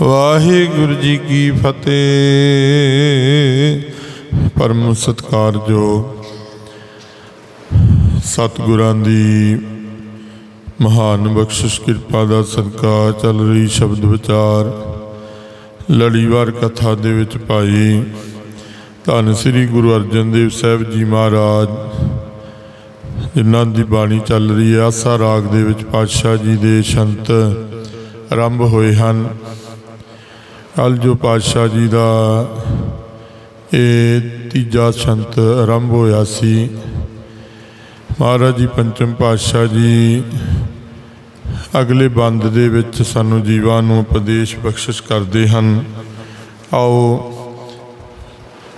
ਵਾਹਿਗੁਰੂ ਜੀ ਕੀ ਫਤਿਹ। ਪਰਮ ਸਤਕਾਰਯੋਗ ਸਤਿਗੁਰਾਂ ਦੀ ਮਹਾਨ ਬਖਸ਼ਿਸ਼, ਕਿਰਪਾ ਦਾ ਸਦਕਾ ਚੱਲ ਰਹੀ ਸ਼ਬਦ ਵਿਚਾਰ, ਲੜੀਵਾਰ ਕਥਾ ਦੇ ਵਿੱਚ ਭਾਈ ਧੰਨ ਸ੍ਰੀ ਗੁਰੂ ਅਰਜਨ ਦੇਵ ਸਾਹਿਬ ਜੀ ਮਹਾਰਾਜ, ਜਿਨ੍ਹਾਂ ਦੀ ਬਾਣੀ ਚੱਲ ਰਹੀ ਹੈ। ਆਸਾ ਰਾਗ ਦੇ ਵਿੱਚ ਪਾਤਸ਼ਾਹ ਜੀ ਦੇ ਸ਼ੰਤ ਆਰੰਭ ਹੋਏ ਹਨ। ਕੱਲ ਜੋ ਪਾਤਸ਼ਾਹ ਜੀ ਦਾ ਇਹ ਤੀਜਾ ਸ਼ੰਤ ਆਰੰਭ ਹੋਇਆ ਸੀ, ਮਹਾਰਾਜ ਜੀ ਪੰਚਮ ਪਾਤਸ਼ਾਹ ਜੀ ਅਗਲੇ ਬੰਦ ਦੇ ਵਿੱਚ ਸਾਨੂੰ ਜੀਵਾਂ ਨੂੰ ਉਪਦੇਸ਼ ਬਖਸ਼ਿਸ਼ ਕਰਦੇ ਹਨ। ਆਓ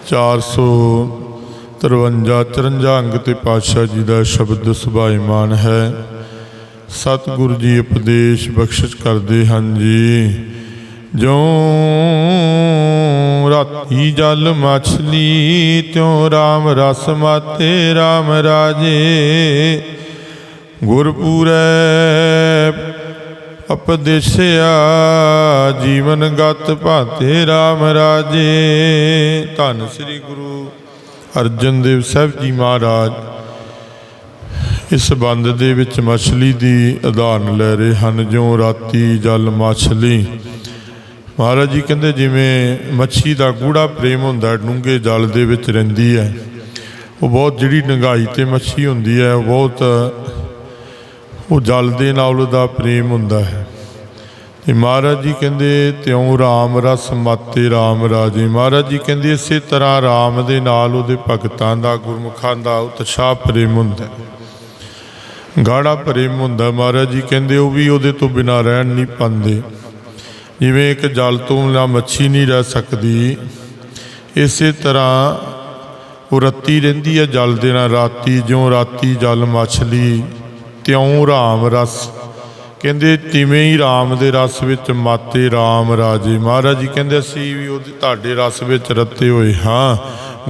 453 53 ਅੰਗ ਤੇ ਪਾਤਸ਼ਾਹ ਜੀ ਦਾ ਸ਼ਬਦ ਸੁਭਾਈਮਾਨ ਹੈ। ਸਤਿਗੁਰੂ ਜੀ ਉਪਦੇਸ਼ ਬਖਸ਼ਿਸ਼ ਕਰਦੇ ਹਨ ਜੀ। ਜੋ ਰਾਤੀ ਜਲ ਮਛਲੀ, ਤਿਉ ਰਾਮ ਰਸ ਮਾਤੇ, ਰਾਮ ਰਾਜੇ। ਗੁਰਪੂਰੈ ਉਪਦੇਸ਼ਿਆ ਜੀਵਨ ਗਤ ਭਾਤੇ, ਰਾਮ ਰਾਜੇ। ਧੰਨ ਸ੍ਰੀ ਗੁਰੂ ਅਰਜਨ ਦੇਵ ਸਾਹਿਬ ਜੀ ਮਹਾਰਾਜ, ਇਸ ਬੰਦ ਦੇ ਵਿੱਚ ਮਛਲੀ ਦੀ ਉਦਾਹਰਨ ਲੈ ਰਹੇ ਹਨ, ਜਿਉਂ ਰਾਤੀ ਜਲ ਮਛਲੀ ਮਹਾਰਾਜ ਜੀ ਕਹਿੰਦੇ ਜਿਵੇਂ ਮੱਛੀ ਦਾ ਗੂੜਾ ਪ੍ਰੇਮ ਹੁੰਦਾ, ਡੂੰਘੇ ਜਲ ਦੇ ਵਿੱਚ ਰਹਿੰਦੀ ਹੈ। ਉਹ ਬਹੁਤ ਜਿਹੜੀ ਡੰਗਾਈ ਤੇ ਮੱਛੀ ਹੁੰਦੀ ਹੈ, ਉਹ ਬਹੁਤ, ਉਹ ਜਲ ਦੇ ਨਾਲ ਉਹਦਾ ਪ੍ਰੇਮ ਹੁੰਦਾ ਹੈ। ਤੇ ਮਹਾਰਾਜ ਜੀ ਕਹਿੰਦੇ, ਤਿਉ ਰਾਮ ਰਸ ਮਾਤੇ RAM ਰਾਜੇ। ਮਹਾਰਾਜ ਜੀ ਕਹਿੰਦੇ, ਇਸੇ ਤਰ੍ਹਾਂ ਰਾਮ ਦੇ ਨਾਲ ਉਹਦੇ ਭਗਤਾਂ ਦਾ, ਗੁਰਮੁਖਾਂ ਦਾ ਉਤਸ਼ਾਹ ਪ੍ਰੇਮ ਹੁੰਦਾ ਗਾੜਾ ਪ੍ਰੇਮ ਹੁੰਦਾ ਮਹਾਰਾਜ ਜੀ ਕਹਿੰਦੇ, ਉਹ ਵੀ ਉਹਦੇ ਤੋਂ ਬਿਨਾ ਰਹਿਣ ਨਹੀਂ ਪਾਉਂਦੇ। ਜਿਵੇਂ ਇੱਕ ਜਲ ਤੋਂ ਨਾ ਮੱਛੀ ਨਹੀਂ ਰਹਿ ਸਕਦੀ। ਇਸੇ ਤਰ੍ਹਾਂ ਉਹ ਰੱਤੀ ਰਹਿੰਦੀ ਹੈ ਜਲ ਦੇ ਨਾਲ। ਰਾਤੀ ਜਿਉਂ ਰਾਤੀ ਜਲ ਮਛਲੀ ਤਿਉਂ ਰਾਮ ਰਸ। ਕਹਿੰਦੇ ਤਿਵੇਂ ਹੀ ਰਾਮ ਦੇ ਰਸ ਵਿੱਚ ਮਾਤੇ ਰਾਮ ਰਾਜੇ। ਮਹਾਰਾਜ ਜੀ ਕਹਿੰਦੇ, ਅਸੀਂ ਵੀ ਉਹਦੇ ਤੁਹਾਡੇ ਰਸ ਵਿੱਚ ਰੱਤੇ ਹੋਏ ਹਾਂ।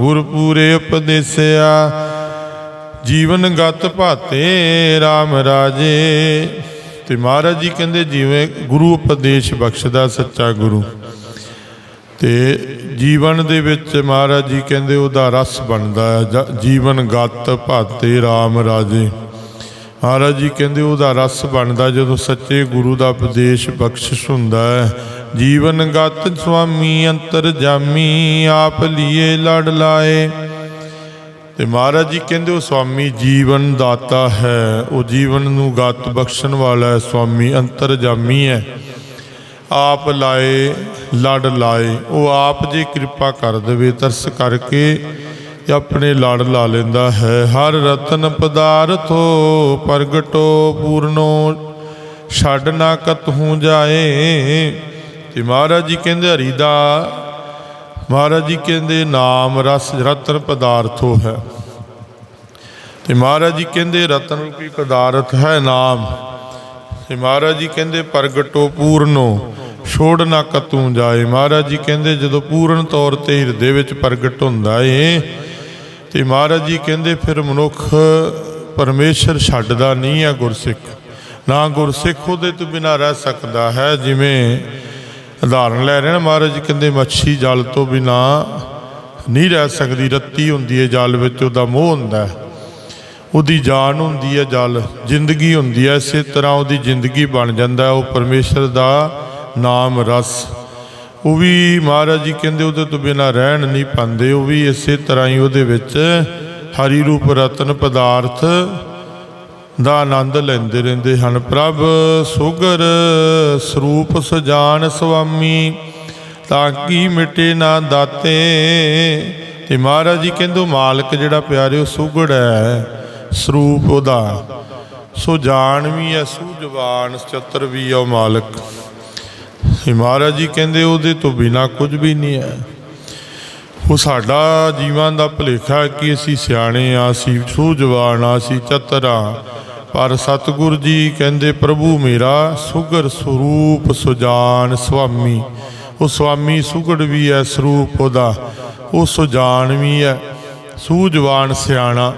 ਗੁਰਪੂਰੇ ਉਪਦੇਸਿਆ, ਜੀਵਨ ਗਤ ਭਾਤੇ ਰਾਮ ਰਾਜੇ। ਤੇ ਮਹਾਰਾਜ ਜੀ ਕਹਿੰਦੇ ਜਿਵੇਂ ਗੁਰੂ ਉਪਦੇਸ਼ ਬਖਸ਼ਦਾ ਸੱਚਾ ਗੁਰੂ। ਤੇ ਜੀਵਨ ਦੇ ਵਿੱਚ ਮਹਾਰਾਜ ਜੀ ਕਹਿੰਦੇ ਉਹਦਾ ਰਸ ਬਣਦਾ ਹੈ। ਜੀਵਨ ਗਤ ਭਾਤੇ RAM ਰਾਜੇ। ਮਹਾਰਾਜ ਜੀ ਕਹਿੰਦੇ ਉਹਦਾ ਰਸ ਬਣਦਾ ਜਦੋਂ ਸੱਚੇ ਗੁਰੂ ਦਾ ਉਪਦੇਸ਼ ਬਖਸ਼ਿਸ਼ ਹੁੰਦਾ ਹੈ। ਜੀਵਨ ਗਤ ਸੁਆਮੀ ਅੰਤਰ ਜਾਮੀ, ਆਪ ਲੀਏ ਲੜ ਲਾਏ। ਤੇ ਮਹਾਰਾਜ ਜੀ ਕਹਿੰਦੇ ਉਹ ਸਵਾਮੀ ਜੀਵਨ ਦਾਤਾ ਹੈ, ਉਹ ਜੀਵਨ ਨੂੰ ਗਤ ਬਖਸ਼ਣ ਵਾਲਾ ਹੈ ਸੁਆਮੀ ਅੰਤਰਜਾਮੀ ਹੈ। ਆਪ ਲਾਏ, ਲੜ ਲਾਏ, ਉਹ ਆਪ ਜੇ ਕਿਰਪਾ ਕਰ ਦੇਵੇ, ਤਰਸ ਕਰਕੇ ਆਪਣੇ ਲੜ ਲਾ ਲੈਂਦਾ ਹੈ। ਹਰ ਰਤਨ ਪਦਾਰਥੋ ਪ੍ਰਗਟੋ, ਪੂਰਨੋ, ਛੱਡ ਨਾ ਕਤ ਕਤਹੂ ਜਾਏ। ਤੇ ਮਹਾਰਾਜ ਜੀ ਕਹਿੰਦੇ, ਹਰੀ ਦਾ ਮਹਾਰਾਜ ਜੀ ਕਹਿੰਦੇ, ਨਾਮ ਰਸ ਰਤਨ ਪਦਾਰਥੋ ਹੈ। ਤੇ ਮਹਾਰਾਜ ਜੀ ਕਹਿੰਦੇ, ਰਤਨ ਰੂਪੀ ਪਦਾਰਥ ਹੈ ਨਾਮ। ਤੇ ਮਹਾਰਾਜ ਜੀ ਕਹਿੰਦੇ, ਪ੍ਰਗਟੋ ਪੂਰਨੋ, ਛੋੜ ਨਾ ਕਤੂ ਜਾਏ। ਮਹਾਰਾਜ ਜੀ ਕਹਿੰਦੇ, ਜਦੋਂ ਪੂਰਨ ਤੌਰ ਤੇ ਹਿਰਦੇ ਵਿੱਚ ਪ੍ਰਗਟ ਹੁੰਦਾ ਏ, ਤੇ ਮਹਾਰਾਜ ਜੀ ਕਹਿੰਦੇ, ਫਿਰ ਮਨੁੱਖ ਪਰਮੇਸ਼ਰ ਛੱਡਦਾ ਨਹੀਂ ਹੈ ਗੁਰਸਿੱਖ। ਨਾ ਗੁਰਸਿੱਖ ਉਹਦੇ ਤੋਂ ਬਿਨਾ ਰਹਿ ਸਕਦਾ ਹੈ, ਜਿਵੇਂ ਉਦਾਹਰਨ ਲੈ ਰਹੇ ਨੇ ਮਹਾਰਾਜ ਜੀ ਕਹਿੰਦੇ ਮੱਛੀ ਜਲ ਤੋਂ ਬਿਨਾ ਨਹੀਂ ਰਹਿ ਸਕਦੀ, ਰੱਤੀ ਹੁੰਦੀ ਹੈ ਜਲ ਵਿੱਚ, ਉਹਦਾ ਮੋਹ ਹੁੰਦਾ ਹੈ। ਉਹਦੀ ਜਾਨ ਹੁੰਦੀ ਹੈ ਜਲ, ਜ਼ਿੰਦਗੀ ਹੁੰਦੀ ਹੈ, ਇਸੇ ਤਰ੍ਹਾਂ ਉਹਦੀ ਜ਼ਿੰਦਗੀ ਬਣ ਜਾਂਦਾ ਉਹ ਪਰਮੇਸ਼ਰ ਦਾ ਨਾਮ ਰਸ। ਉਹ ਵੀ ਮਹਾਰਾਜ ਜੀ ਕਹਿੰਦੇ ਉਹਦੇ ਤੋਂ ਬਿਨਾ ਰਹਿਣ ਨਹੀਂ ਪਾਉਂਦੇ, ਉਹ ਵੀ ਇਸੇ ਤਰ੍ਹਾਂ ਹੀ ਉਹਦੇ ਵਿੱਚ ਹਰੀ ਰੂਪ ਰਤਨ ਪਦਾਰਥ ਦਾ ਆਨੰਦ ਲੈਂਦੇ ਰਹਿੰਦੇ ਹਨ। ਪ੍ਰਭ, ਸੁਗਰ ਸਰੂਪ ਸਜਾਨ ਸੁਆਮੀ, ਤਾਂ ਕੀ ਮਿਟੇ ਨਾ ਦਾਤੇ? ਤੇ ਮਹਾਰਾਜ ਜੀ ਕਹਿੰਦੇ, ਉਹ ਮਾਲਕ ਜਿਹੜਾ ਪਿਆਰੇ ਉਹ ਸੁਗੜ ਹੈ, ਸਰੂਪ ਉਹਦਾ। ਸੋ ਜਾਣ ਵੀ ਹੈ ਸੂਝਵਾਨ ਚਤਰ ਵੀ ਆ ਉਹ ਮਾਲਕ। ਇਹ ਮਹਾਰਾਜ ਜੀ ਕਹਿੰਦੇ, ਉਹਦੇ ਤੋਂ ਬਿਨਾ ਕੁਝ ਵੀ ਨਹੀਂ ਹੈ। ਉਹ ਸਾਡਾ ਜੀਵਨ ਦਾ ਭੁਲੇਖਾ ਕਿ ਅਸੀਂ ਸਿਆਣੇ ਆ ਅਸੀਂ ਸੂਝਵਾਨ ਆ ਅਸੀਂ ਚਤਰਾ ਪਰ ਸਤਿਗੁਰ ਜੀ ਕਹਿੰਦੇ, ਪ੍ਰਭੂ ਮੇਰਾ ਸੁਗਰ ਸਰੂਪ ਸੁਜਾਨ ਸੁਆਮੀ। ਉਹ ਸੁਆਮੀ ਸੁਗੜ ਵੀ ਹੈ ਸਰੂਪ ਉਹਦਾ। ਉਹ ਸੁਜਾਨ ਵੀ ਹੈ ਸੂਝਵਾਨ ਸਿਆਣਾ।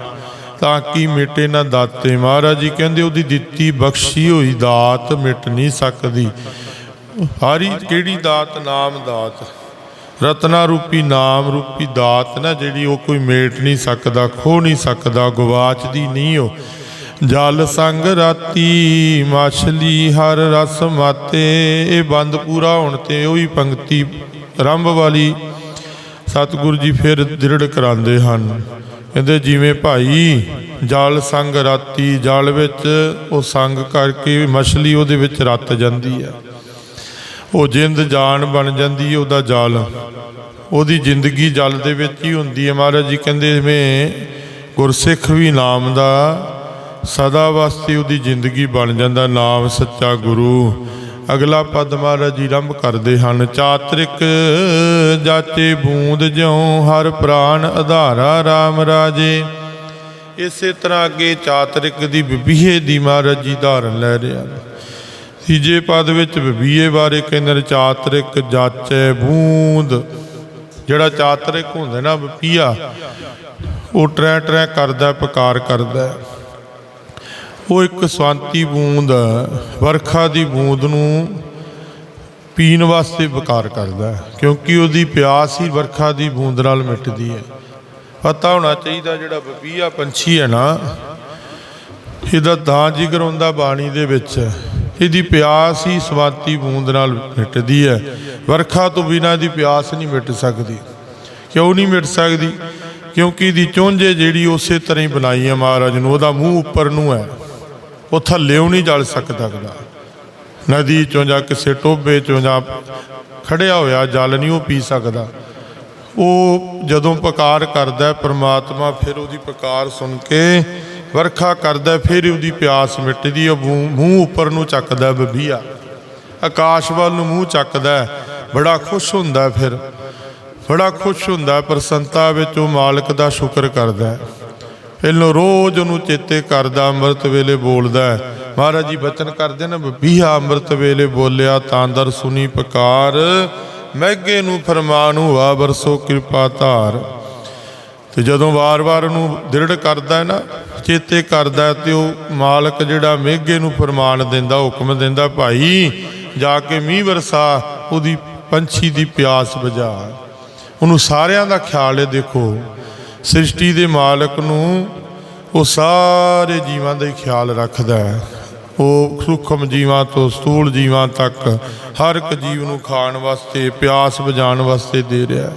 ਤਾਂ ਕਿ ਮਿਟੇ ਨਾ ਦਾਤੇ? ਮਹਾਰਾਜ ਜੀ ਕਹਿੰਦੇ, ਉਹਦੀ ਦਿੱਤੀ ਬਖਸ਼ੀ ਹੋਈ ਦਾਤ ਮਿਟ ਨਹੀਂ ਸਕਦੀ। ਹਾਰੀ, ਕਿਹੜੀ ਦਾਤ? ਨਾਮ ਦਾਤ। ਰਤਨਾ ਰੂਪੀ ਨਾਮ ਰੂਪੀ ਦਾਤ ਨਾ, ਜਿਹੜੀ ਉਹ ਕੋਈ ਮੇਟ ਨਹੀਂ ਸਕਦਾ ਖੋ ਨਹੀਂ ਸਕਦਾ ਗਵਾਚਦੀ ਨਹੀਂ ਉਹ। ਜਲ ਸੰਗ ਰਾਤੀ ਮਛਲੀ ਹਰ ਰਸ ਮਾਤੇ, ਇਹ ਬੰਦ ਪੂਰਾ ਹੋਣ ਤੇ ਉਹੀ ਪੰਕਤੀ ਆਰੰਭ ਵਾਲੀ। ਸਤਿਗੁਰੂ ਜੀ ਫਿਰ ਦ੍ਰਿੜ ਕਰਾਉਂਦੇ ਹਨ। ਕਹਿੰਦੇ ਜਿਵੇਂ ਭਾਈ ਜਲ ਸੰਗ ਰਾਤੀ ਜਲ ਵਿੱਚ ਉਹ ਸੰਗ ਕਰਕੇ ਮਛਲੀ ਉਹਦੇ ਵਿੱਚ ਰੱਤ ਜਾਂਦੀ ਹੈ। ਉਹ ਜਿੰਦ ਜਾਨ ਬਣ ਜਾਂਦੀ ਹੈ ਉਹਦਾ ਜਲ। ਉਹਦੀ ਜ਼ਿੰਦਗੀ ਜਲ ਦੇ ਵਿੱਚ ਹੀ ਹੁੰਦੀ ਹੈ। ਮਹਾਰਾਜ ਜੀ ਕਹਿੰਦੇ ਜਿਵੇਂ ਗੁਰਸਿੱਖ ਵੀ ਨਾਮ ਦਾ ਸਦਾ ਵਾਸਤੇ ਉਹਦੀ ਜ਼ਿੰਦਗੀ ਬਣ ਜਾਂਦਾ। ਨਾਮ ਸੱਚਾ ਗੁਰੂ। ਅਗਲਾ ਪਦ ਮਹਾਰਾਜ ਜੀ ਆਰੰਭ ਕਰਦੇ ਹਨ। ਚਾਤ੍ਰਿਕ ਜਾਚੇ ਬੂੰਦ ਜਿਉ ਹਰ ਪ੍ਰਾਨ ਆਧਾਰਾ RAM ਰਾਜੇ। ਇਸੇ ਤਰ੍ਹਾਂ ਅੱਗੇ ਚਾਤ੍ਰਿਕ ਦੀ ਵਿਭੀਏ ਦੀ ਮਹਾਰਾਜ ਜੀ ਧਾਰਨ ਲੈ ਰਿਹਾ ਤੀਜੇ ਪਦ ਵਿੱਚ ਵਿਭੀਏ ਬਾਰੇ ਕਹਿੰਦੇ ਨੇ, ਚਾਤ੍ਰਿਕ ਜਾਚੇ ਬੂੰਦ। ਜਿਹੜਾ ਚਾਤ੍ਰਿਕ ਹੁੰਦਾ ਨਾ ਵਿਭੀਆ, ਉਹ ਟਰੈ ਟਰੈ ਕਰਦਾ, ਪਕਾਰ ਕਰਦਾ। ਉਹ ਇੱਕ ਸਵਾਂਤੀ ਬੂੰਦ ਵਰਖਾ ਦੀ ਬੂੰਦ ਨੂੰ ਪੀਣ ਵਾਸਤੇ ਬਕਾਰ ਕਰਦਾ ਕਿਉਂਕਿ ਉਹਦੀ ਪਿਆਸ ਹੀ ਵਰਖਾ ਦੀ ਬੂੰਦ ਨਾਲ ਮਿਟਦੀ ਹੈ। ਪਤਾ ਹੋਣਾ ਚਾਹੀਦਾ ਜਿਹੜਾ ਬਬੀਆ ਪੰਛੀ ਹੈ ਨਾ, ਇਹਦਾ ਤਾਂ ਜਿਗਰ ਹੁੰਦਾ ਬਾਣੀ ਦੇ ਵਿੱਚ, ਇਹਦੀ ਪਿਆਸ ਹੀ ਸਵਾਤੀ ਬੂੰਦ ਨਾਲ ਮਿਟਦੀ ਹੈ। ਵਰਖਾ ਤੋਂ ਬਿਨਾਂ ਦੀ ਪਿਆਸ ਨਹੀਂ ਮਿਟ ਸਕਦੀ। ਕਿਉਂ ਨਹੀਂ ਮਿਟ ਸਕਦੀ? ਕਿਉਂਕਿ ਇਹਦੀ ਚੁੰਝੇ ਜਿਹੜੀ ਉਸੇ ਤਰ੍ਹਾਂ ਹੀ ਬਣਾਈ ਹੈ ਮਹਾਰਾਜ ਨੂੰ, ਉਹਦਾ ਮੂੰਹ ਉੱਪਰ ਨੂੰ ਹੈ। ਉਹ ਥੱਲੇੋਂ ਨਹੀਂ ਜਲ ਸਕਦਾ। ਨਦੀ ਚੋਂ ਜਾਂ ਕਿਸੇ ਟੋਬੇ ਚੋਂ ਜਾਂ ਖੜਿਆ ਹੋਇਆ ਜਲ ਨਹੀਂ ਉਹ ਪੀ ਸਕਦਾ। ਉਹ ਜਦੋਂ ਪੁਕਾਰ ਕਰਦਾ ਹੈ ਪ੍ਰਮਾਤਮਾ ਫਿਰ ਉਹਦੀ ਪੁਕਾਰ ਸੁਣ ਕੇ ਵਰਖਾ ਕਰਦਾ ਫਿਰ ਉਹਦੀ ਪਿਆਸ ਮਿਟਦੀ ਉਹ ਮੂੰਹ ਉੱਪਰ ਨੂੰ ਚੱਕਦਾ ਬਬੀਆ। ਆਕਾਸ਼ ਵੱਲ ਨੂੰ ਮੂੰਹ ਚੱਕਦਾ ਬੜਾ ਖੁਸ਼ ਹੁੰਦਾ ਫਿਰ। ਬੜਾ ਖੁਸ਼ ਹੁੰਦਾ ਹੈ, ਪ੍ਰਸੰਨਤਾ ਵਿੱਚ ਉਹ ਮਾਲਕ ਦਾ ਸ਼ੁਕਰ ਕਰਦਾ ਇਹਨੂੰ ਰੋਜ਼ ਉਹਨੂੰ ਚੇਤੇ ਕਰਦਾ, ਅੰਮ੍ਰਿਤ ਵੇਲੇ ਬੋਲਦਾ ਮਹਾਰਾਜ ਜੀ ਬਚਨ ਕਰਦੇ ਨੇ, ਬੀਹਾ ਅੰਮ੍ਰਿਤ ਵੇਲੇ ਬੋਲਿਆ, ਤਾਂ ਦਰ ਸੁਨੀ ਪਕਾਰ। ਮਹਿਗੇ ਨੂੰ ਫਰਮਾਨ ਹੁਆ ਵਰਸੋ ਕਿਰਪਾ ਧਾਰ। ਤੇ ਜਦੋਂ ਵਾਰ-ਵਾਰ ਉਹਨੂੰ ਦ੍ਰਿੜ ਕਰਦਾ ਹੈ ਨਾ, ਚੇਤੇ ਕਰਦਾ ਹੈ ਤੇ ਉਹ ਮਾਲਕ ਜਿਹੜਾ ਮੇਘੇ ਨੂੰ ਫਰਮਾਨ ਦਿੰਦਾ, ਹੁਕਮ ਦਿੰਦਾ, ਭਾਈ, ਜਾ ਕੇ ਮੀਂਹ ਵਰਸਾ, ਉਹਦੀ ਪੰਛੀ ਦੀ ਪਿਆਸ ਬੁਝਾ। ਉਹਨੂੰ ਸਾਰਿਆਂ ਦਾ ਖਿਆਲ ਹੈ, ਦੇਖੋ ਸ੍ਰਿਸ਼ਟੀ ਦੇ ਮਾਲਕ ਨੂੰ ਉਹ ਸਾਰੇ ਜੀਵਾਂ ਦਾ ਖਿਆਲ ਰੱਖਦਾ ਹੈ। ਉਹ ਸੂਖਮ ਜੀਵਾਂ ਤੋਂ ਸਥੂਲ ਜੀਵਾਂ ਤੱਕ ਹਰ ਇੱਕ ਜੀਵ ਨੂੰ ਖਾਣ ਵਾਸਤੇ, ਪਿਆਸ ਬੁਝਾਉਣ ਵਾਸਤੇ ਦੇ ਰਿਹਾ ਹੈ।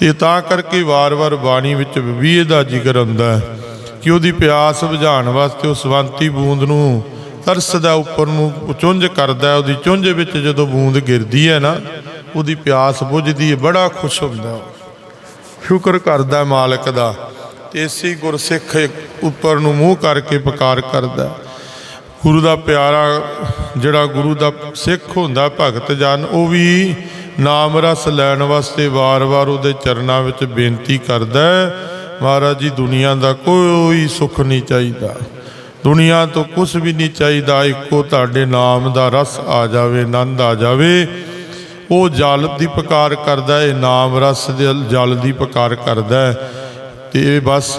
ਤੇ ਤਾਂ ਕਰਕੇ ਵਾਰ-ਵਾਰ ਬਾਣੀ ਵਿੱਚ ਵੀ ਦਾ ਜ਼ਿਕਰ ਆਉਂਦਾ ਹੈ ਕਿ ਉਹਦੀ ਪਿਆਸ ਬੁਝਾਉਣ ਵਾਸਤੇ ਉਹ ਸਵੰਤੀ ਬੂੰਦ ਨੂੰ ਤਰਸਦਾ ਉੱਪਰ ਨੂੰ ਚੁੰਝ ਕਰਦਾ ਉਹਦੀ ਚੁੰਝ ਵਿੱਚ ਜਦੋਂ ਬੂੰਦ ਗਿਰਦੀ ਹੈ ਨਾ, ਉਹਦੀ ਪਿਆਸ ਬੁਝਦੀ ਹੈ, ਬੜਾ ਖੁਸ਼ ਹੁੰਦਾ ਉਹ ਸ਼ੁਕਰ ਕਰਦਾ ਮਾਲਕ ਦਾ ਤੇ ਇਸੇ ਗੁਰਸਿੱਖ ਉੱਪਰ ਨੂੰ ਮੂੰਹ ਕਰਕੇ ਪੁਕਾਰ ਕਰਦਾ। ਗੁਰੂ ਦਾ ਪਿਆਰਾ, ਜਿਹੜਾ ਗੁਰੂ ਦਾ ਸਿੱਖ ਹੁੰਦਾ, ਭਗਤ ਜਨ, ਉਹ ਵੀ ਨਾਮ ਰਸ ਲੈਣ ਵਾਸਤੇ ਵਾਰ-ਵਾਰ ਉਹਦੇ ਚਰਨਾਂ ਵਿੱਚ ਬੇਨਤੀ ਕਰਦਾ ਮਹਾਰਾਜ ਜੀ, ਦੁਨੀਆ ਦਾ ਕੋਈ ਸੁੱਖ ਨਹੀਂ ਚਾਹੀਦਾ। ਦੁਨੀਆ ਤੋਂ ਕੁਝ ਵੀ ਨਹੀਂ ਚਾਹੀਦਾ, ਇੱਕੋ ਤੁਹਾਡੇ ਨਾਮ ਦਾ ਰਸ ਆ ਜਾਵੇ, ਆਨੰਦ ਆ ਜਾਵੇ। ਉਹ ਜਲ ਦੀ ਪੁਕਾਰ ਕਰਦਾ ਹੈ ਨਾਮ ਰਸ ਦੇ ਜਲ ਦੀ ਪੁਕਾਰ ਕਰਦਾ ਹੈ ਤੇ ਇਹ ਬਸ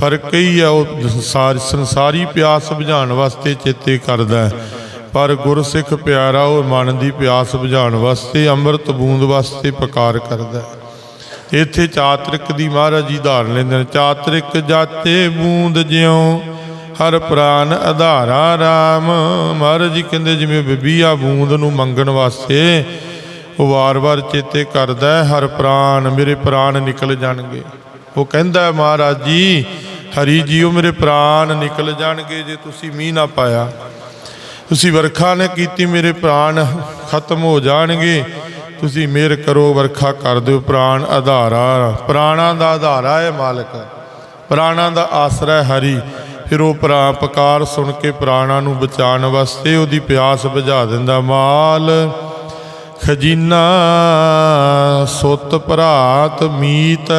ਫ਼ਰਕ ਹੀ ਹੈ ਉਹ ਸੰਸਾਰ, ਸੰਸਾਰੀ ਪਿਆਸ ਬੁਝਾਉਣ ਵਾਸਤੇ ਚੇਤੇ ਕਰਦਾ ਹੈ ਪਰ ਗੁਰਸਿੱਖ ਪਿਆਰਾ, ਉਹ ਮਨ ਦੀ ਪਿਆਸ ਬੁਝਾਉਣ ਵਾਸਤੇ, ਅੰਮ੍ਰਿਤ ਬੂੰਦ ਵਾਸਤੇ ਪਕਾਰ ਕਰਦਾ ਇੱਥੇ ਚਾਤ੍ਰਿਕ ਦੀ ਮਹਾਰਾਜ ਜੀ ਧਾਰਨ ਲੈਂਦੇ ਨੇ, ਚਾਤ੍ਰਿਕ ਜਾਤੇ ਬੂੰਦ ਜਿਉ, ਹਰ ਪ੍ਰਾਨ ਆਧਾਰਾ RAM ਮਹਾਰਾਜ ਜੀ ਕਹਿੰਦੇ ਜਿਵੇਂ ਬਬੀਆ ਬੂੰਦ ਨੂੰ ਮੰਗਣ ਵਾਸਤੇ ਵਾਰ-ਵਾਰ ਚੇਤੇ ਕਰਦਾ ਹਰ ਪ੍ਰਾਣ ਮੇਰੇ ਪ੍ਰਾਣ ਨਿਕਲ ਜਾਣਗੇ। ਉਹ ਕਹਿੰਦਾ ਮਹਾਰਾਜ ਜੀ, ਹਰੀ ਜੀਓ ਮੇਰੇ ਪ੍ਰਾਣ ਨਿਕਲ ਜਾਣਗੇ ਜੇ ਤੁਸੀਂ ਮੀਂਹ ਨਾ ਪਾਇਆ। ਤੁਸੀਂ ਵਰਖਾ ਨਾ ਕੀਤੀ, ਮੇਰੇ ਪ੍ਰਾਣ ਖਤਮ ਹੋ ਜਾਣਗੇ। ਤੁਸੀਂ ਮਿਹਰ ਕਰੋ, ਵਰਖਾ ਕਰ ਦਿਓ, ਪ੍ਰਾਣ ਆਧਾਰਾ, ਪ੍ਰਾਣਾਂ ਦਾ ਆਧਾਰਾ ਹੈ ਮਾਲਕ। ਪ੍ਰਾਣਾਂ ਦਾ ਆਸਰਾ ਹੈ ਹਰੀ। ਫਿਰ ਉਹ ਪ੍ਰਾ ਪੁਕਾਰ ਸੁਣ ਕੇ ਪ੍ਰਾਣਾਂ ਨੂੰ ਬਚਾਉਣ ਵਾਸਤੇ ਉਹਦੀ ਪਿਆਸ ਬੁਝਾ ਦਿੰਦਾ, ਮਾਲ। ਖਜ਼ੀਨਾ ਸੁੱਤ ਭਰਾਤ ਮੀਤ,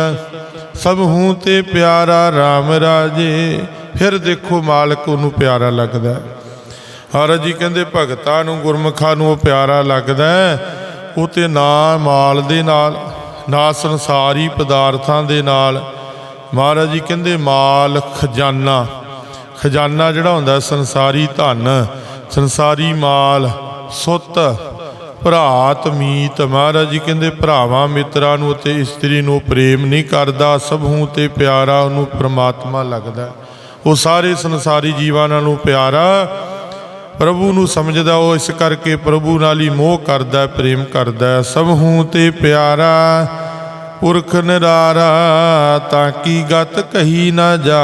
ਸਭ ਹੂੰ ਤੇ ਪਿਆਰਾ RAM ਰਾਜੇ, ਫਿਰ ਦੇਖੋ ਮਾਲਕ ਉਹਨੂੰ ਪਿਆਰਾ ਲੱਗਦਾ ਹੈ। ਮਹਾਰਾਜ ਜੀ ਕਹਿੰਦੇ, ਭਗਤਾਂ ਨੂੰ, ਗੁਰਮੁਖਾਂ ਨੂੰ ਉਹ ਪਿਆਰਾ ਲੱਗਦਾ ਉਹ ਤੇ ਨਾ ਮਾਲ ਦੇ ਨਾਲ, ਨਾ ਸੰਸਾਰੀ ਪਦਾਰਥਾਂ ਦੇ ਨਾਲ ਮਹਾਰਾਜ ਜੀ ਕਹਿੰਦੇ, ਮਾਲ ਖਜ਼ਾਨਾ ਖਜ਼ਾਨਾ ਜਿਹੜਾ ਹੁੰਦਾ ਸੰਸਾਰੀ ਧਨ, ਸੰਸਾਰੀ ਮਾਲ, ਸੁੱਤ ਭਰਾਤ ਮੀਤ ਮਹਾਰਾਜ ਜੀ ਕਹਿੰਦੇ, ਭਰਾਵਾਂ ਮਿੱਤਰਾਂ ਨੂੰ ਅਤੇ ਇਸਤਰੀ ਨੂੰ ਪ੍ਰੇਮ ਨਹੀਂ ਕਰਦਾ, ਸਭੂ ਤੇ ਪਿਆਰਾ ਉਹਨੂੰ ਪ੍ਰਮਾਤਮਾ ਲੱਗਦਾ ਉਹ ਸਾਰੇ ਸੰਸਾਰੀ ਜੀਵਾਂ ਨਾਲੋਂ ਪਿਆਰਾ ਪ੍ਰਭੂ ਨੂੰ ਸਮਝਦਾ, ਉਹ ਇਸ ਕਰਕੇ ਪ੍ਰਭੂ ਨਾਲ ਹੀ ਮੋਹ ਕਰਦਾ, ਪ੍ਰੇਮ ਕਰਦਾ ਹੈ। ਸਭ ਹੂੰ ਤੇ ਪਿਆਰਾ ਪੁਰਖ ਨਿਰਾਰਾ, ਤਾਂ ਕੀ ਗਤ ਕਹੀ ਨਾ ਜਾ,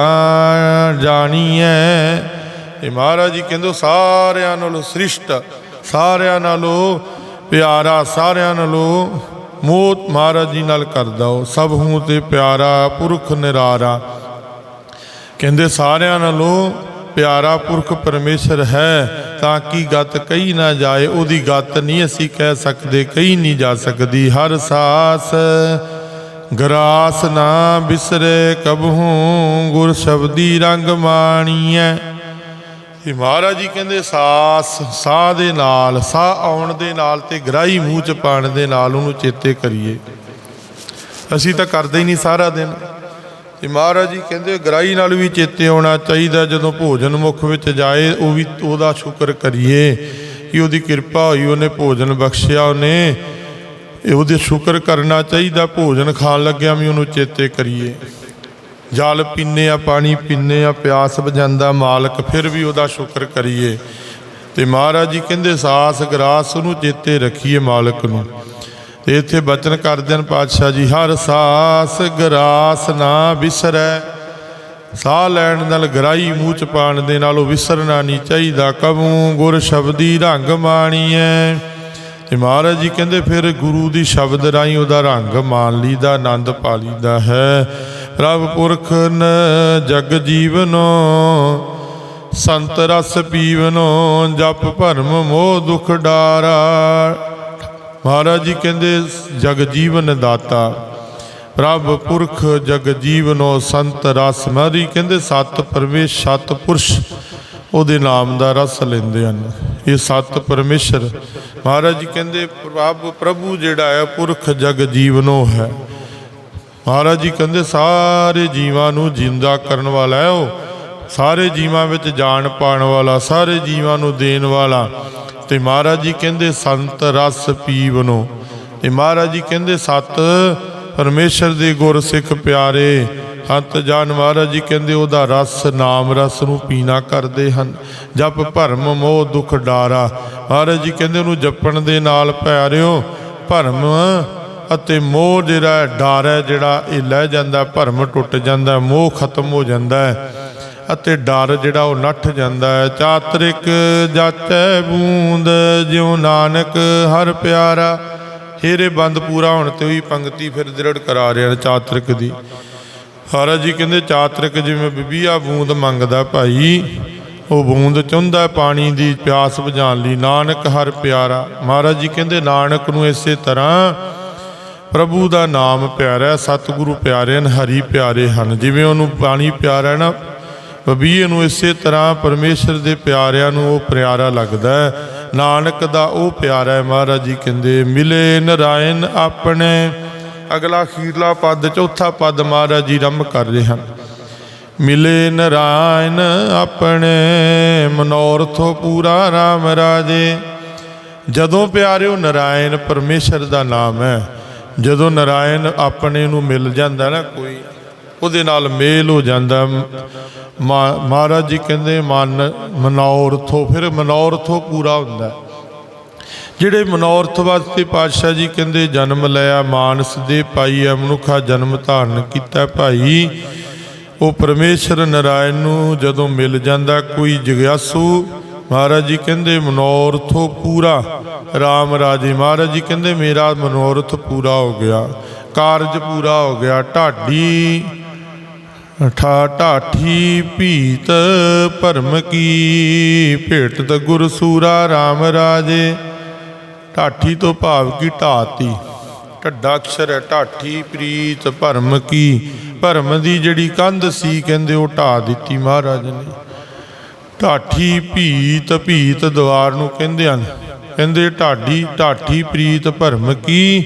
ਜਾਣੀਐ ਇਹ ਮਹਾਰਾਜ ਜੀ ਕਹਿੰਦੇ ਸਾਰਿਆਂ ਨਾਲੋਂ ਸ੍ਰਿਸ਼ਟ, ਸਾਰਿਆਂ ਨਾਲੋਂ ਪਿਆਰਾ ਸਾਰਿਆਂ ਨਾਲੋਂ ਮੋਤ ਮਹਾਰਾਜ ਜੀ ਨਾਲ ਕਰਦਾ ਉਹ। ਸਭ ਹੂੰ ਤੇ ਪਿਆਰਾ, ਪੁਰਖ ਨਿਰਾਰਾ। ਕਹਿੰਦੇ ਸਾਰਿਆਂ ਨਾਲੋਂ ਪਿਆਰਾ, ਪੁਰਖ ਪਰਮੇਸ਼ਰ ਹੈ, ਤਾਂ ਕਿ ਗਤ ਕਹੀ ਨਾ ਜਾਏ। ਉਹਦੀ ਗਤ ਨਹੀਂ ਅਸੀਂ ਕਹਿ ਸਕਦੇ, ਕਹੀ ਨਹੀਂ ਜਾ ਸਕਦੀ। ਹਰ ਸਾਸ ਗਰਾਸ ਨਾ ਬਿਸਰੇ ਕਬਹੂ ਗੁਰ ਸ਼ਬਦੀ ਰੰਗ ਮਾਣੀਐ। ਇਹ ਮਹਾਰਾਜ ਜੀ ਕਹਿੰਦੇ ਸਾਸ ਸਾਹ ਦੇ ਨਾਲ, ਸਾਹ ਆਉਣ ਦੇ ਨਾਲ ਤੇ ਗਰਾਈ ਮੂੰਹ ਚ ਪਾਣ ਦੇ ਨਾਲ ਉਹਨੂੰ ਚੇਤੇ ਕਰੀਏ। ਅਸੀਂ ਤਾਂ ਕਰਦੇ ਹੀ ਨਹੀਂ ਸਾਰਾ ਦਿਨ। ਇਹ ਮਹਾਰਾਜ ਜੀ ਕਹਿੰਦੇ ਗਰਾਈ ਨਾਲ ਵੀ ਚੇਤੇ ਆਉਣਾ ਚਾਹੀਦਾ, ਜਦੋਂ ਭੋਜਨ ਮੁਖ ਵਿੱਚ ਜਾਏ, ਉਹ ਵੀ ਉਹਦਾ ਸ਼ੁਕਰ ਕਰੀਏ ਕਿ ਉਹਦੀ ਕਿਰਪਾ ਹੋਈ, ਉਹਨੇ ਭੋਜਨ ਬਖਸ਼ਿਆ, ਉਹਨੇ ਉਹਦੇ ਸ਼ੁਕਰ ਕਰਨਾ ਚਾਹੀਦਾ, ਭੋਜਨ ਖਾਣ ਲੱਗਿਆ ਵੀ ਉਹਨੂੰ ਚੇਤੇ ਕਰੀਏ। ਜਲ ਪੀਨੇ ਆ, ਪਾਣੀ ਪੀਨੇ ਆ, ਪਿਆਸ ਬੁਝਾਉਂਦਾ ਮਾਲਕ, ਫਿਰ ਵੀ ਉਹਦਾ ਸ਼ੁਕਰ ਕਰੀਏ। ਤੇ ਮਹਾਰਾਜ ਜੀ ਕਹਿੰਦੇ, ਸਾਸ ਗਰਾਸ ਉਹਨੂੰ ਚੇਤੇ ਰੱਖੀਏ ਮਾਲਕ ਨੂੰ। ਤੇ ਇੱਥੇ ਬਚਨ ਕਰਦੇ ਹਨ ਪਾਤਸ਼ਾਹ ਜੀ, ਹਰ ਸਾਸ ਗਰਾਸ ਨਾ ਵਿਸਰੈ। ਸਾਹ ਲੈਣ ਨਾਲ ਗਰਾਈ ਮੂੰਹ ਚ ਪਾਣ ਦੇ ਨਾਲ ਉਹ ਵਿਸਰਨਾ ਨਹੀਂ ਚਾਹੀਦਾ। ਕਬੂ ਗੁਰ ਸ਼ਬਦੀ ਰੰਗ ਮਾਣੀਐ। ਤੇ ਮਹਾਰਾਜ ਜੀ ਕਹਿੰਦੇ, ਫਿਰ ਗੁਰੂ ਦੀ ਸ਼ਬਦ ਰਾਹੀਂ ਉਹਦਾ ਰੰਗ ਮਾਣ ਲਈਦਾ, ਆਨੰਦ ਪਾ ਲਈਦਾ ਹੈ। ਪ੍ਰਭ ਪੁਰਖ ਨ ਜਗ ਜੀਵਨੋ, ਸੰਤ ਰਸ ਪੀਵਨੋ, ਜਪ ਭਰਮ ਮੋਹ ਦੁਖ ਡਾਰਾ। ਮਹਾਰਾਜ ਜੀ ਕਹਿੰਦੇ, ਜਗ ਜੀਵਨ ਦਾਤਾ, ਪ੍ਰਭ ਪੁਰਖ ਜਗ ਜੀਵਨੋ, ਸੰਤ ਰਸ। ਮਹਾਰੀ ਕਹਿੰਦੇ, ਸਤ ਪਰਮੇਸ਼, ਸਤ ਪੁਰਸ਼, ਉਹਦੇ ਨਾਮ ਦਾ ਰਸ ਲੈਂਦੇ ਹਨ। ਇਹ ਸਤ ਪਰਮੇਸ਼ਰ। ਮਹਾਰਾਜ ਜੀ ਕਹਿੰਦੇ, ਪ੍ਰਭ, ਪ੍ਰਭੂ ਜਿਹੜਾ ਹੈ, ਪੁਰਖ ਜਗ ਜੀਵਨੋ ਹੈ। ਮਹਾਰਾਜ ਜੀ ਕਹਿੰਦੇ, ਸਾਰੇ ਜੀਵਾਂ ਨੂੰ ਜਿੰਦਾ ਕਰਨ ਵਾਲਾ ਹੈ ਉਹ। ਸਾਰੇ ਜੀਵਾਂ ਵਿੱਚ ਜਾਣ ਪਾਉਣ ਵਾਲਾ, ਸਾਰੇ ਜੀਵਾਂ ਨੂੰ ਦੇਣ ਵਾਲਾ। ਤੇ ਮਹਾਰਾਜ ਜੀ ਕਹਿੰਦੇ, ਸੰਤ ਰਸ ਪੀਵਨੋ। ਤੇ ਮਹਾਰਾਜ ਜੀ ਕਹਿੰਦੇ, ਸਤ ਪਰਮੇਸ਼ਰ ਦੇ ਗੁਰ ਸਿੱਖ ਪਿਆਰੇ ਸੰਤ ਜਾਨ। ਮਹਾਰਾਜ ਜੀ ਕਹਿੰਦੇ, ਉਹਦਾ ਰਸ, ਨਾਮ ਰਸ ਨੂੰ ਪੀਣਾ ਕਰਦੇ ਹਨ। ਜਪ ਭਰਮ ਮੋਹ ਦੁਖ ਡਾਰਾ। ਮਹਾਰਾਜ ਜੀ ਕਹਿੰਦੇ, ਉਹਨੂੰ ਜਪਣ ਦੇ ਨਾਲ, ਪਿਆਰਿਓ, ਭਰਮ ਅਤੇ ਮੋਹ ਜਿਹੜਾ ਡਰ ਹੈ ਜਿਹੜਾ, ਇਹ ਲੈ ਜਾਂਦਾ ਭਰਮ ਟੁੱਟ ਜਾਂਦਾ ਮੋਹ ਖਤਮ ਹੋ ਜਾਂਦਾ ਹੈ ਅਤੇ ਡਰ ਜਿਹੜਾ ਉਹ ਨੱਠ ਜਾਂਦਾ ਹੈ। ਚਾਤਰਿਕ ਜਾਚੈ ਬੂੰਦ, ਜਿਉ ਨਾਨਕ ਹਰ ਪਿਆਰਾ। ਹੇਰੇ ਬੰਦ ਪੂਰਾ ਹੋਣ ਤੇ ਉਹੀ ਪੰਕਤੀ ਫਿਰ ਦ੍ਰਿੜ ਕਰਾ ਰਿਹਾ ਚਾਤਰਿਕ ਦੀ। ਮਹਾਰਾਜ ਜੀ ਕਹਿੰਦੇ, ਚਾਤਰਿਕ ਜਿਵੇਂ ਬਿਬੀਆ ਬੂੰਦ ਮੰਗਦਾ ਭਾਈ, ਉਹ ਬੂੰਦ ਚੁੰਦਾ ਪਾਣੀ ਦੀ ਪਿਆਸ ਬੁਝਾਉਣ ਲਈ। ਨਾਨਕ ਹਰ ਪਿਆਰਾ। ਮਹਾਰਾਜ ਜੀ ਕਹਿੰਦੇ, ਨਾਨਕ ਨੂੰ ਇਸੇ ਤਰ੍ਹਾਂ ਪ੍ਰਭੂ ਦਾ ਨਾਮ ਪਿਆਰਾ ਸਤਿਗੁਰੂ ਪਿਆਰੇ ਹਨ, ਹਰੀ ਪਿਆਰੇ ਹਨ। ਜਿਵੇਂ ਉਹਨੂੰ ਪਾਣੀ ਪਿਆਰਾ ਨਾ, ਬਬੀਏ ਨੂੰ ਇਸੇ ਤਰ੍ਹਾਂ ਪਰਮੇਸ਼ਰ ਦੇ ਪਿਆਰਿਆਂ ਨੂੰ ਉਹ ਪਿਆਰਾ ਲੱਗਦਾ ਹੈ। ਨਾਨਕ ਦਾ ਉਹ ਪਿਆਰਾ ਹੈ, ਮਹਾਰਾਜ ਜੀ ਕਹਿੰਦੇ, ਮਿਲੇ ਨਰਾਇਣ ਆਪਣੇ। ਅਗਲਾ ਖੀਰਲਾ ਪਦ, ਚੌਥਾ ਪਦ ਮਹਾਰਾਜ ਜੀ ਰੰਭ ਕਰ ਰਹੇ ਹਨ। ਮਿਲੇ ਨਰਾਇਣ ਆਪਣੇ ਮਨੋਰਥੋ ਪੂਰਾ RAM ਰਾਜੇ। ਜਦੋਂ ਪਿਆਰਿਓ, ਨਰਾਇਣ ਪਰਮੇਸ਼ਰ ਦਾ ਨਾਮ ਹੈ ਜਦੋਂ ਨਰਾਇਣ ਆਪਣੇ ਨੂੰ ਮਿਲ ਜਾਂਦਾ ਨਾ ਕੋਈ, ਉਹਦੇ ਨਾਲ ਮੇਲ ਹੋ ਜਾਂਦਾ। ਮਾ- ਮਹਾਰਾਜ ਜੀ ਕਹਿੰਦੇ, ਮਨ ਮਨੋਰਥੋ ਫਿਰ ਮਨੋਰਥੋ ਪੂਰਾ ਹੁੰਦਾ। ਜਿਹੜੇ ਮਨੋਰਥ ਵਾਸਤੇ ਪਾਤਸ਼ਾਹ ਜੀ ਕਹਿੰਦੇ, ਜਨਮ ਲਿਆ, ਮਾਨਸ ਦੇ ਪਾਈ ਹੈ ਮਨੁੱਖਾ ਜਨਮ ਧਾਰਨ ਕੀਤਾ ਭਾਈ। ਉਹ ਪਰਮੇਸ਼ਰ ਨਰਾਇਣ ਨੂੰ ਜਦੋਂ ਮਿਲ ਜਾਂਦਾ, ਕੋਈ ਜਗਿਆਸੂ ਮਹਾਰਾਜ ਜੀ ਕਹਿੰਦੇ ਮਨੋਰਥੋ ਪੂਰਾ। RAM ਰਾਜੇ, ਮਹਾਰਾਜ ਜੀ ਕਹਿੰਦੇ ਮੇਰਾ ਮਨੋਰਥ ਪੂਰਾ ਹੋ ਗਿਆ। ਕਾਰਜ ਪੂਰਾ ਹੋ ਗਿਆ। ਢਾਡੀ, ਠਾ, ਢਾਠੀ ਭੀਤ ਭਰਮ ਕੀ ਭੇਟਤ ਗੁਰ ਸੂਰਾ RAM ਰਾਜੇ। ਢਾਠੀ ਤੋਂ ਭਾਵ ਕੀ ਢਾਤੀ। ਢੱਡਾ ਅਕਸ਼ਰ ਹੈ, ਢਾਠੀ ਪ੍ਰੀਤ ਭਰਮ ਕੀ। ਭਰਮ ਦੀ ਜਿਹੜੀ ਕੰਧ ਸੀ ਕਹਿੰਦੇ ਉਹ ਢਾ ਦਿੱਤੀ ਮਹਾਰਾਜ ਨੇ। ਢਾਠੀ ਭੀਤ ਭੀਤ ਦਵਾਰ ਨੂੰ ਕਹਿੰਦੇ ਹਨ। ਕਹਿੰਦੇ, ਢਾਡੀ, ਢਾਠੀ ਪ੍ਰੀਤ ਭਰਮ ਕੀ?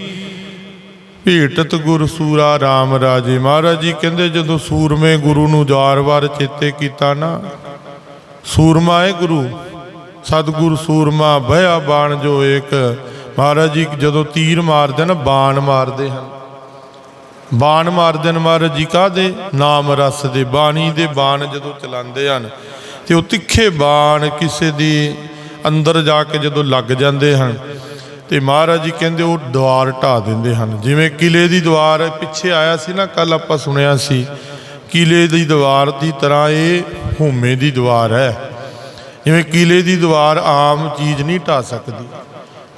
ਭੇਟਤ ਗੁਰ ਸੂਰਾ RAM ਰਾਜੇ। ਮਹਾਰਾਜ ਜੀ ਕਹਿੰਦੇ, ਜਦੋਂ ਸੂਰਮੇ ਗੁਰੂ ਨੂੰ ਜਾਰ-ਵਾਰ ਚੇਤੇ ਕੀਤਾ ਨਾ, ਸੂਰਮਾ ਹੈ ਗੁਰੂ, ਸਤਿਗੁਰ ਸੂਰਮਾ, ਭਇਆ ਬਾਣ ਜੋ ਏਕ। ਮਹਾਰਾਜ ਜੀ ਜਦੋਂ ਤੀਰ ਮਾਰਦੇ ਨਾ ਬਾਣ ਮਾਰਦੇ ਹਨ। ਬਾਣ ਮਾਰਦੇ ਨੇ ਮਹਾਰਾਜ ਜੀ ਕਾਹਦੇ? ਨਾਮ ਰਸ ਦੇ, ਬਾਣੀ ਦੇ ਬਾਣ ਜਦੋਂ ਚਲਾਉਂਦੇ ਹਨ। ਤੇ ਉਹ ਤਿੱਖੇ ਬਾਣ ਕਿਸੇ ਦੀ ਅੰਦਰ ਜਾ ਕੇ ਜਦੋਂ ਲੱਗ ਜਾਂਦੇ ਹਨ, ਤੇ ਮਹਾਰਾਜ ਜੀ ਕਹਿੰਦੇ ਉਹ ਦੁਆਰ ਢਾ ਦਿੰਦੇ ਹਨ। ਜਿਵੇਂ ਕਿਲੇ ਦੀ ਦੀਵਾਰ ਪਿੱਛੇ ਆਇਆ ਸੀ ਨਾ ਕੱਲ ਆਪਾਂ ਸੁਣਿਆ ਸੀ, ਕਿਲੇ ਦੀ ਦੀਵਾਰ ਦੀ ਤਰ੍ਹਾਂ ਇਹ ਹਉਮੈ ਦੀ ਦੀਵਾਰ ਹੈ। ਜਿਵੇਂ ਕਿਲੇ ਦੀ ਦੀਵਾਰ ਆਮ ਚੀਜ਼ ਨਹੀਂ ਢਾ ਸਕਦੀ।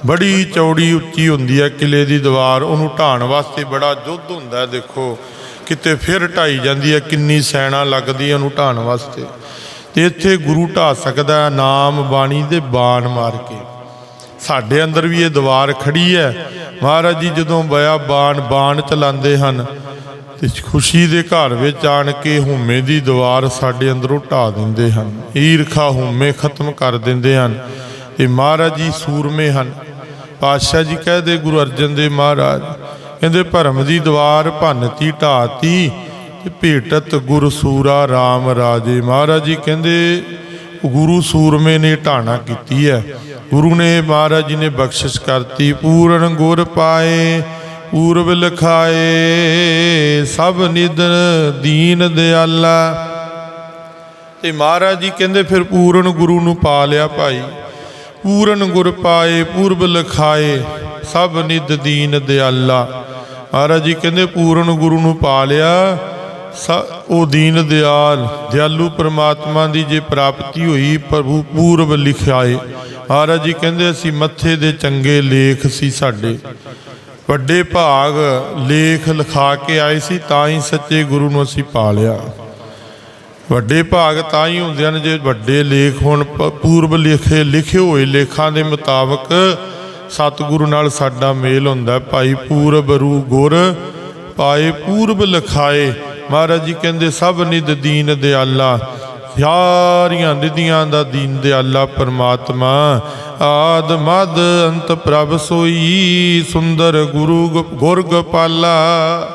ਬੜੀ ਚੌੜੀ ਉੱਚੀ ਹੁੰਦੀ ਹੈ ਕਿਲੇ ਦੀ ਦੀਵਾਰ, ਉਹਨੂੰ ਢਾਣ ਵਾਸਤੇ ਬੜਾ ਯੁੱਧ ਹੁੰਦਾ ਦੇਖੋ। ਕਿਤੇ ਫਿਰ ਢਾਈ ਜਾਂਦੀ ਹੈ, ਕਿੰਨੀ ਸੈਨਾ ਲੱਗਦੀ ਹੈ ਉਹਨੂੰ ਢਾਣ ਵਾਸਤੇ। ਇੱਥੇ ਗੁਰੂ ਢਾ ਸਕਦਾ ਨਾਮ ਬਾਣੀ ਦੇ ਬਾਣ ਮਾਰ ਕੇ। ਸਾਡੇ ਅੰਦਰ ਵੀ ਇਹ ਦੀਵਾਰ ਖੜੀ ਹੈ। ਮਹਾਰਾਜ ਜੀ, ਜਦੋਂ ਬਿਆ ਬਾਣ ਬਾਣ ਚਲਾਉਂਦੇ ਹਨ, ਤੇ ਖੁਸ਼ੀ ਦੇ ਘਰ ਵਿੱਚ ਆਣ ਕੇ ਹਉਮੈ ਦੀ ਦੀਵਾਰ ਸਾਡੇ ਅੰਦਰੋਂ ਢਾ ਦਿੰਦੇ ਹਨ। ਈਰਖਾ ਹਉਮੈ ਖਤਮ ਕਰ ਦਿੰਦੇ ਹਨ। ਤੇ ਮਹਾਰਾਜ ਜੀ ਸੂਰਮੇ ਹਨ। ਪਾਤਸ਼ਾਹ ਜੀ ਕਹਦੇ ਗੁਰੂ ਅਰਜਨ ਦੇਵ ਮਹਾਰਾਜ, ਕਹਿੰਦੇ ਭਰਮ ਦੀ ਦੀਵਾਰ ਭੰਨਤੀ ਢਾਤੀ ਤੇ ਭੇਟਤ ਗੁਰ ਸੂਰਾ RAM ਰਾਜੇ। ਮਹਾਰਾਜ ਜੀ ਕਹਿੰਦੇ, ਗੁਰੂ ਸੂਰਮੇ ਨੇ ਢਾਣਾ ਕੀਤੀ ਹੈ। ਗੁਰੂ ਨੇ ਮਹਾਰਾਜ ਜੀ ਨੇ ਬਖਸ਼ਿਸ਼ ਕਰਤੀ, ਪੂਰਨ ਗੁਰ ਪਾਏ, ਪੂਰਬ ਲਖਾਏ, ਸਭ ਨਿਦ ਦੀਨ ਦਿਆਲਾ। ਤੇ ਮਹਾਰਾਜ ਜੀ ਕਹਿੰਦੇ, ਫਿਰ ਪੂਰਨ ਗੁਰੂ ਨੂੰ ਪਾ ਲਿਆ ਭਾਈ। ਪੂਰਨ ਗੁਰ ਪਾਏ, ਪੂਰਬ ਲਖਾਏ, ਸਭ ਨਿਦ ਦੀਨ ਦਿਆਲਾ। ਮਹਾਰਾਜ ਜੀ ਕਹਿੰਦੇ, ਪੂਰਨ ਗੁਰੂ ਨੂੰ ਪਾ ਲਿਆ। ਉਹ ਦੀਨ ਦਿਆਲ, ਦਿਆਲੂ ਪ੍ਰਮਾਤਮਾ ਦੀ ਜੇ ਪ੍ਰਾਪਤੀ ਹੋਈ, ਪ੍ਰਭੂ ਪੂਰਬ ਲਿਖਾਏ ਮਹਾਰਾਜ ਜੀ ਕਹਿੰਦੇ, ਅਸੀਂ ਮੱਥੇ ਦੇ ਚੰਗੇ ਲੇਖ ਸੀ ਸਾਡੇ। ਵੱਡੇ ਭਾਗ ਲੇਖ ਲਿਖਾ ਕੇ ਆਏ ਸੀ, ਤਾਂ ਹੀ ਸੱਚੇ ਗੁਰੂ ਨੂੰ ਅਸੀਂ ਪਾ ਲਿਆ ਵੱਡੇ ਭਾਗ ਤਾਂ ਹੀ ਹੁੰਦੇ ਹਨ, ਜੇ ਵੱਡੇ ਲੇਖ ਹੋਣ ਪੂਰਬ ਲਿਖੇ ਲਿਖੇ ਹੋਏ ਲੇਖਾਂ ਦੇ ਮੁਤਾਬਕ ਸਤਿਗੁਰੂ ਨਾਲ ਸਾਡਾ ਮੇਲ ਹੁੰਦਾ ਭਾਈ ਪੂਰਬ ਰੂ ਗੁਰ ਪਾਏ ਪੂਰਬ ਲਖਾਏ। ਮਹਾਰਾਜ ਜੀ ਕਹਿੰਦੇ, ਸਭ ਨਿਦ ਦੀਨ ਦਿਆਲਾ, ਸਾਰੀਆਂ ਨਿਧੀਆਂ ਦਾ ਦੀਨ ਦਿਆਲਾ ਪਰਮਾਤਮਾ। ਆਦ ਮਦ ਅੰਤ ਪ੍ਰਭ ਸੋਈ, ਸੁੰਦਰ ਗੁਰੂ ਗੁਰਗ ਪਾਲਾ ਗੋਪਾਲਾ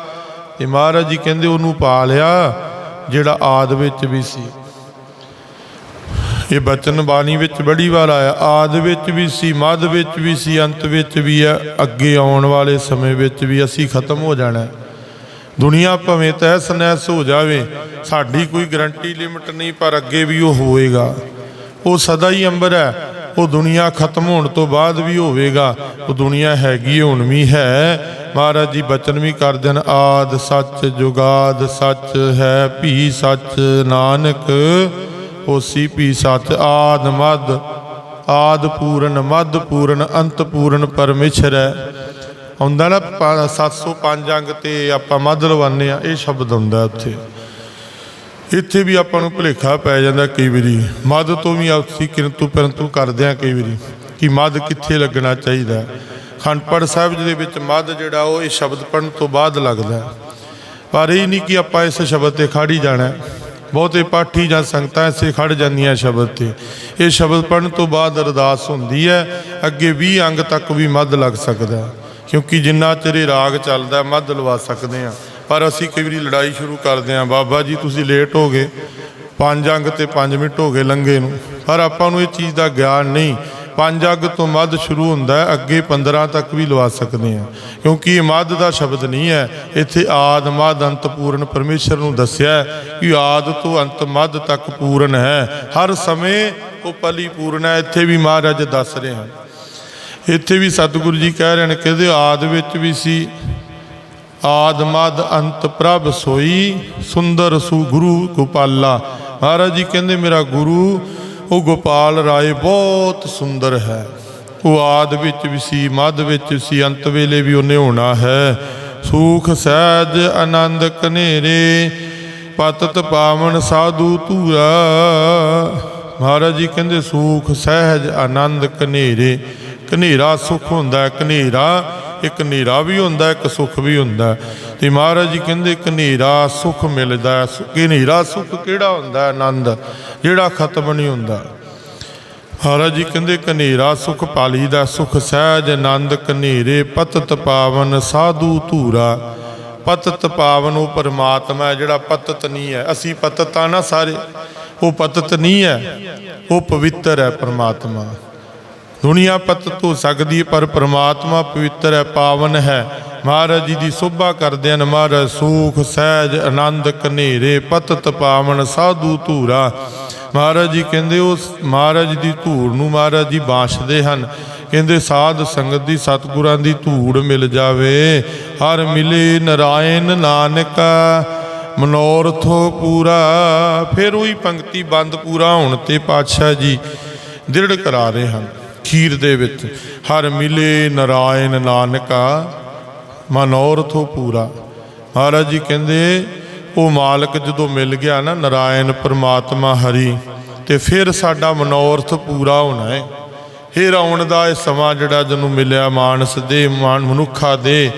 ਤੇ ਮਹਾਰਾਜ ਜੀ ਕਹਿੰਦੇ, ਉਹਨੂੰ ਪਾ ਲਿਆ ਜਿਹੜਾ ਆਦ ਵਿੱਚ ਵੀ ਸੀ। ਇਹ ਬਚਨ ਬਾਣੀ ਵਿੱਚ ਬੜੀ ਵਾਰ ਆਇਆ, ਆਦ ਵਿੱਚ ਵੀ ਸੀ ਮੱਧ ਵਿੱਚ ਵੀ ਸੀ, ਅੰਤ ਵਿੱਚ ਵੀ ਹੈ, ਅੱਗੇ ਆਉਣ ਵਾਲੇ ਸਮੇਂ ਵਿੱਚ ਵੀ ਅਸੀਂ ਖਤਮ ਹੋ ਜਾਣਾ ਦੁਨੀਆ ਭਵੇਂ ਤਹਿਸ ਨਹਿਸ ਹੋ ਜਾਵੇ, ਸਾਡੀ ਕੋਈ ਗਰੰਟੀ ਲਿਮਟ ਨਹੀਂ, ਪਰ ਅੱਗੇ ਵੀ ਉਹ ਹੋਏਗਾ ਉਹ ਸਦਾ ਹੀ ਅੰਬਰ ਹੈ। ਉਹ ਦੁਨੀਆ ਖਤਮ ਹੋਣ ਤੋਂ ਬਾਅਦ ਵੀ ਹੋਵੇਗਾ। ਉਹ ਦੁਨੀਆ ਹੈਗੀ ਹੁਣ ਵੀ ਹੈ। ਮਹਾਰਾਜ ਜੀ, ਬਚਨ ਵੀ ਕਰਦੇ ਹਨ ਆਦ ਸੱਚ, ਜੁਗਾਦ ਸੱਚ ਹੈ, ਭੀ ਸੱਚ ਨਾਨਕ। ਹੋਸੀ ਭੀ ਸੱਚ, ਆਦ ਮਦ। ਆਦ ਪੂਰਨ, ਮਦ ਪੂਰਨ, ਅੰਤ ਪੂਰਨ ਪਰਮੇਸ਼ਰ ਹੈ। ਆਉਂਦਾ ਨਾ ਪਾ- 705 ਅੰਗ ਤੇ ਆਪਾਂ ਮੱਧ ਲਵਾਨੇ ਆ, ਇਹ ਸ਼ਬਦ ਹੁੰਦਾ ਉੱਥੇ। ਇੱਥੇ ਵੀ ਆਪਾਂ ਨੂੰ ਭੁਲੇਖਾ ਪੈ ਜਾਂਦਾ ਕਈ ਵਾਰੀ। ਮੱਧ ਤੋਂ ਵੀ ਅਸੀਂ ਕਿੰਤੂ ਪਰੰਤੂ ਕਰਦੇ ਆ ਕਈ ਵਾਰੀ ਕਿ ਮੱਧ ਕਿੱਥੇ ਲੱਗਣਾ ਚਾਹੀਦਾ ਖੰਡਪੜ ਸਾਹਿਬ ਜੀ ਦੇ ਵਿੱਚ ਮੱਧ ਜਿਹੜਾ ਉਹ ਇਹ ਸ਼ਬਦ ਪੜਨ ਤੋਂ ਬਾਅਦ ਲੱਗਦਾ ਪਰ ਇਹ ਨਹੀਂ ਕਿ ਆਪਾਂ ਇਸ ਸ਼ਬਦ ਤੇ ਖੜ ਹੀ ਜਾਣਾ ਬਹੁਤੇ ਪਾਠੀ ਜਾਂ ਸੰਗਤਾਂ ਇਸੇ ਖੜ ਜਾਂਦੀਆਂ ਸ਼ਬਦ ਤੇ। ਇਹ ਸ਼ਬਦ ਪੜਨ ਤੋਂ ਬਾਅਦ ਅਰਦਾਸ ਹੁੰਦੀ ਹੈ, ਅੱਗੇ 20 ਅੰਗ ਤੱਕ ਵੀ ਮੱਧ ਲੱਗ ਸਕਦਾ ਕਿਉਂਕਿ ਜਿੰਨਾ ਚਿਰ ਇਹ ਰਾਗ ਚੱਲਦਾ ਮੱਧ ਲਵਾ ਸਕਦੇ ਆ ਪਰ ਅਸੀਂ ਕਈ ਵਾਰੀ ਲੜਾਈ ਸ਼ੁਰੂ ਕਰਦੇ ਆ ਬਾਬਾ ਜੀ ਤੁਸੀਂ ਲੇਟ ਹੋ ਗਏ। ਪੰਜ ਅੰਗ ਤੇ 5 ਮਿੰਟ ਹੋ ਗਏ ਲੰਘੇ ਨੂੰ। ਪਰ ਆਪਾਂ ਨੂੰ ਇਹ ਚੀਜ਼ ਦਾ ਗਿਆਨ ਨਹੀਂ। ਪੰਜ ਅੰਗ ਤੋਂ ਮੱਧ ਸ਼ੁਰੂ ਹੁੰਦਾ ਹੈ, ਅੱਗੇ 15 ਤੱਕ ਵੀ ਲਵਾ ਸਕਦੇ ਆ ਕਿਉਂਕਿ ਇਹ ਮੱਧ ਦਾ ਸ਼ਬਦ ਨਹੀਂ ਹੈ। ਇੱਥੇ ਆਦ, ਮੱਧ, ਅੰਤ ਪੂਰਨ ਪਰਮੇਸ਼ਰ ਨੂੰ ਦੱਸਿਆ ਹੈ ਕਿ ਆਦ ਤੋਂ ਅੰਤ ਮੱਧ ਤੱਕ ਪੂਰਨ ਹੈ। ਹਰ ਸਮੇਂ ਉਹ ਪਲੀ ਪੂਰਨ ਹੈ। ਇੱਥੇ ਵੀ ਮਹਾਰਾਜ ਦੱਸ ਰਹੇ ਹਨ। ਇੱਥੇ ਵੀ ਸਤਿਗੁਰੂ ਜੀ ਕਹਿ ਰਹੇ ਨੇ ਕਹਿੰਦੇ ਆਦ ਵਿੱਚ ਵੀ ਸੀ। ਆਦ ਮਦ ਅੰਤ ਪ੍ਰਭ ਸੋਈ, ਸੁੰਦਰ ਸੁ ਗੁਰੂ ਗੋਪਾਲਾ। ਮਹਾਰਾਜ ਜੀ ਕਹਿੰਦੇ, ਮੇਰਾ ਗੁਰੂ, ਉਹ ਗੋਪਾਲ ਰਾਏ ਬਹੁਤ ਸੁੰਦਰ ਹੈ। ਉਹ ਆਦ ਵਿੱਚ ਵੀ ਸੀ, ਮਦ ਵਿੱਚ ਸੀ, ਅੰਤ ਵੇਲੇ ਵੀ ਉਹਨੇ ਹੋਣਾ ਹੈ। ਸੂਖ, ਸਹਿਜ, ਆਨੰਦ ਕਨੇਰੇ ਪਤਤ ਪਾਵਨ ਸਾਧੂ ਧੂਰਾ। ਮਹਾਰਾਜ ਜੀ ਕਹਿੰਦੇ, ਸੂਖ, ਸਹਿਜ, ਆਨੰਦ ਕਨੇਰੇ ਇੱਕ ਹਨੇਰਾ ਸੁੱਖ ਹੁੰਦਾ ਇੱਕ ਇੱਕ ਹਨੇਰਾ ਵੀ ਹੁੰਦਾ, ਇੱਕ ਸੁੱਖ ਵੀ ਹੁੰਦਾ। ਤੇ ਮਹਾਰਾਜ ਜੀ ਕਹਿੰਦੇ ਇੱਕ ਹਨੇਰਾ ਸੁੱਖ ਮਿਲਦਾ ਹਨੇਰਾ ਸੁੱਖ ਕਿਹੜਾ ਹੁੰਦਾ, ਆਨੰਦ? ਜਿਹੜਾ ਖਤਮ ਨਹੀਂ ਹੁੰਦਾ। ਮਹਾਰਾਜ ਜੀ ਕਹਿੰਦੇ, ਕਨੇਰਾ ਸੁਖ ਪਾਲੀ ਦਾ ਸੁਖ ਸਹਿਜ ਆਨੰਦ, ਕਨੇਰੇ ਪਤਤ ਪਾਵਨ, ਸਾਧੂ ਧੂਰਾ। ਪਤਤ ਪਾਵਨ ਉਹ ਪਰਮਾਤਮਾ ਹੈ, ਜਿਹੜਾ ਪਤਤ ਨਹੀਂ ਹੈ। ਅਸੀਂ ਪਤਤ ਆ ਨਾ ਸਾਰੇ, ਉਹ ਪਤਤ ਨਹੀਂ ਹੈ, ਉਹ ਪਵਿੱਤਰ ਹੈ ਪਰਮਾਤਮਾ। ਦੁਨੀਆ ਪਤ ਧੋ ਸਕਦੀ ਹੈ, ਪਰ ਪ੍ਰਮਾਤਮਾ ਪਵਿੱਤਰ ਹੈ, ਪਾਵਨ ਹੈ। ਮਹਾਰਾਜ ਜੀ ਦੀ ਸੋਭਾ ਕਰਦੇ ਹਨ ਮਹਾਰਾਜ, ਸੂਖ, ਸਹਿਜ, ਆਨੰਦ ਕਨੇਰੇ ਪਤਤ ਪਾਵਨ, ਸਾਧੂ ਧੂਰਾ। ਮਹਾਰਾਜ ਜੀ ਕਹਿੰਦੇ ਉਸ ਮਹਾਰਾਜ ਦੀ ਧੂੜ ਨੂੰ ਮਹਾਰਾਜ ਜੀ ਬਾਸ਼ਦੇ ਹਨ। ਕਹਿੰਦੇ ਸਾਧ ਸੰਗਤ ਦੀ ਸਤਿਗੁਰਾਂ ਦੀ ਧੂੜ ਮਿਲ ਜਾਵੇ, ਹਰ ਮਿਲੇ ਨਰਾਇਣ ਨਾਨਕ। ਮਨੋਰਥੋ ਪੂਰਾ, ਫਿਰ ਉਹੀ ਪੰਕਤੀ ਬੰਦ ਪੂਰਾ ਹੋਣ ਤੇ ਪਾਤਸ਼ਾਹ ਜੀ ਦ੍ਰਿੜ ਕਰਾ ਰਹੇ ਹਨ। ਖੀਰ ਦੇ ਵਿੱਚ। ਹਰ ਮਿਲੇ ਨਰਾਇਣ ਨਾਨਕਾ ਮਨੋਰਥੋ ਪੂਰਾ। ਮਹਾਰਾਜ ਜੀ ਕਹਿੰਦੇ, ਉਹ ਮਾਲਕ ਜਦੋਂ ਮਿਲ ਗਿਆ ਨਾ ਨਰਾਇਣ ਪਰਮਾਤਮਾ ਹਰੀ, ਤੇ ਫਿਰ ਸਾਡਾ ਮਨੋਰਥ ਪੂਰਾ ਹੋਣਾ ਹੈ। ਫਿਰ ਆਉਣ ਦਾ ਇਹ ਸਮਾਂ ਜਿਹੜਾ ਜਿਹਨੂੰ ਮਿਲਿਆ ਮਾਨਸ ਦੇ, ਮਾਨ ਮਨੁੱਖਾ ਦੇ,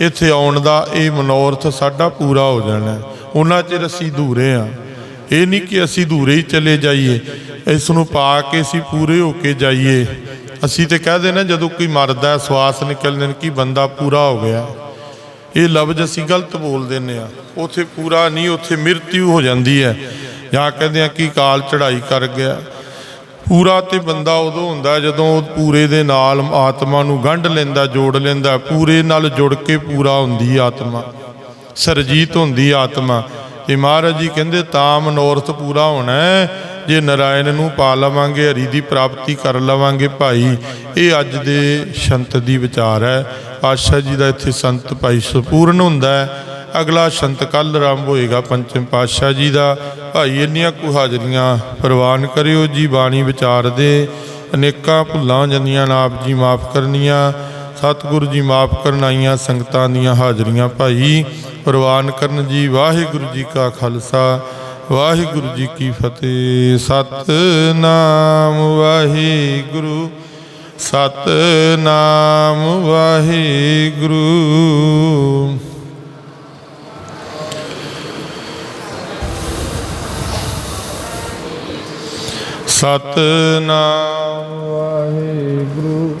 ਇੱਥੇ ਆਉਣ ਦਾ ਇਹ ਮਨੋਰਥ ਸਾਡਾ ਪੂਰਾ ਹੋ ਜਾਣਾ ਉਹਨਾਂ ਚਿਰ ਅਸੀਂ ਦੂਰੇ ਆ ਇਹ ਨਹੀਂ ਕਿ ਅਸੀਂ ਦੂਰੇ ਹੀ ਚਲੇ ਜਾਈਏ ਇਸ ਨੂੰ ਪਾ ਕੇ ਅਸੀਂ ਪੂਰੇ ਹੋ ਕੇ ਜਾਈਏ। ਅਸੀਂ ਤੇ ਕਹਦੇ ਨਾ ਜਦੋਂ ਕੋਈ ਮਰਦਾ, ਸਵਾਸ ਨਿਕਲਦੇ ਨੇ ਕਿ ਬੰਦਾ ਪੂਰਾ ਹੋ ਗਿਆ। ਇਹ ਲਫ਼ਜ਼ ਅਸੀਂ ਗਲਤ ਬੋਲ ਦਿੰਦੇ ਆ ਉਥੇ ਪੂਰਾ ਨਹੀਂ, ਉਥੇ ਮ੍ਰਿਤਿੂ ਹੋ ਜਾਂਦੀ ਹੈ। ਜਾਂ ਕਹਿੰਦੇ ਆ ਕਿ ਕਾਲ ਚੜਾਈ ਕਰ ਗਿਆ। ਪੂਰਾ ਤੇ ਬੰਦਾ ਉਦੋਂ ਹੁੰਦਾ ਜਦੋਂ ਉਹ ਪੂਰੇ ਦੇ ਨਾਲ ਆਤਮਾ ਨੂੰ ਗੰਢ ਲੈਂਦਾ, ਜੋੜ ਲੈਂਦਾ, ਪੂਰੇ ਨਾਲ ਜੁੜ ਕੇ ਪੂਰਾ ਹੁੰਦੀ ਆਤਮਾ। ਸਰਜੀਤ ਹੁੰਦੀ ਆਤਮਾ। ਤੇ ਮਹਾਰਾਜ ਜੀ ਕਹਿੰਦੇ ਤਾਂ ਮਨੋਰਥ ਪੂਰਾ ਹੋਣਾ ਜੇ ਨਰਾਇਣ ਨੂੰ ਪਾ ਲਵਾਂਗੇ, ਹਰੀ ਦੀ ਪ੍ਰਾਪਤੀ ਕਰ ਲਵਾਂਗੇ ਭਾਈ, ਇਹ ਅੱਜ ਦੇ ਸੰਤ ਦੀ ਵਿਚਾਰ ਹੈ। ਪਾਤਸ਼ਾਹ ਜੀ ਦਾ ਇੱਥੇ ਸੰਤ ਭਾਈ ਸੰਪੂਰਨ ਹੁੰਦਾ ਹੈ। ਅਗਲਾ ਸੰਤ ਕੱਲ ਆਰੰਭ ਹੋਏਗਾ ਪੰਚਮ ਪਾਤਸ਼ਾਹ ਜੀ ਦਾ। ਭਾਈ, ਇੰਨੀਆਂ ਕੁ ਹਾਜ਼ਰੀਆਂ ਪ੍ਰਵਾਨ ਕਰਿਓ ਜੀ, ਬਾਣੀ ਵਿਚਾਰ ਦੇ। ਅਨੇਕਾਂ ਭੁੱਲਾਂ ਜੰਦੀਆਂ ਆਪ ਜੀ ਮਾਫ ਕਰਨੀਆਂ। ਸਤਿਗੁਰੂ ਜੀ ਮਾਫ ਕਰਨ ਆਈਆਂ ਸੰਗਤਾਂ ਦੀਆਂ ਹਾਜ਼ਰੀਆਂ ਭਾਈ। ਪ੍ਰਵਾਨ ਕਰਨ ਜੀ ਵਾਹਿਗੁਰੂ ਜੀ ਕਾ ਖਾਲਸਾ, ਵਾਹਿਗੁਰੂ ਜੀ ਕੀ ਫਤਿਹ। ਸਤਨਾਮ ਵਾਹਿਗੁਰੂ ਸਤਨਾਮ ਵਾਹਿਗੁਰੂ। ਸਤਨਾਮ ਵਾਹਿਗੁਰੂ।